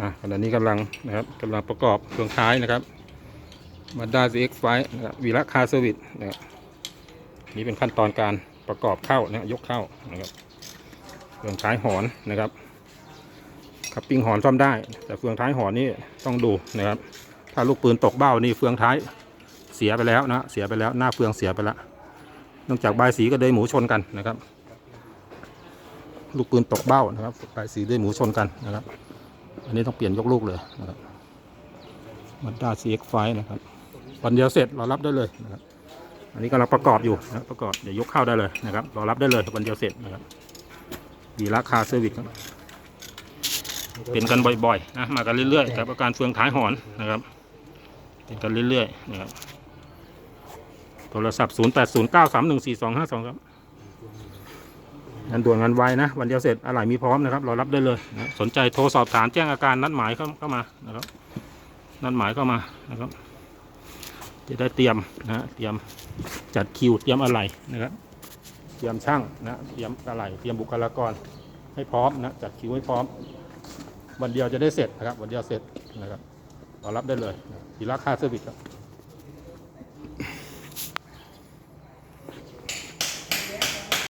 อะขณะนี้กำลังนะครับกำลังประกอบเครื่องท้ายนะครับมาด้า CX ไฟนะครับวีระคาเซอร์วิสนะครับนี่เป็นขั้นตอนการประกอบเข้านะยกเข้านะครับเครื่องท้ายหอนนะครับคับปิ้งหอนซ่อมได้ แต่เฟืองท้ายหอนนี่ต้องดูนะครับ ถ้าลูกปืนตกเบ้านี่เฟืองท้ายเสียไปแล้วนะเสียไปแล้วหน้าเฟืองเสียไปแล้วนอกจากใบสีก็เดยหมูชนกันนะครับ ลูกปืนตกเบ้านะครับใบสีเดยหมูชนกันนะครับ อันนี้ต้องเปลี่ยนยกลูกเลยนะครับมันด้า CX ไฟนะครับวันเดียวเสร็จรอรับได้เลยนะครับอันนี้กำลังประกอบอยู่นะประกอบเดี๋ยวยกเข้าได้เลยนะครับรอรับได้เลยวันเดียวเสร็จนะครับวีราคาเซอร์วิสเป็นกันบ่อยๆนะมากันเรื่อยๆกับอาการเฟืองท้ายหอนนะครับ เป็นกันเรื่อยๆนะครับโทรศัพท์ 0 8 0 9 3 1 4 2 5 2 ครับ งานด่วนงานไวนะ วันเดียวเสร็จอะไรมีพร้อมนะครับรอรับได้เลยนะสนใจโทรสอบถามแจ้งอาการนัดหมายเข้าเข้ามานะครับนัดหมายเข้ามานะครับ จะได้เตรียมนะเตรียมจัดคิวเตรียมอะไรนะครับ เตรียมช่างนะเตรียมอะไรเตรียมบุคลากรให้พร้อมนะจัดคิวให้พร้อม วันเดียวจะได้เสร็จนะครับ วันเดียวเสร็จนะครับรอรับได้เลยทีราคาเซอร์วิสครับ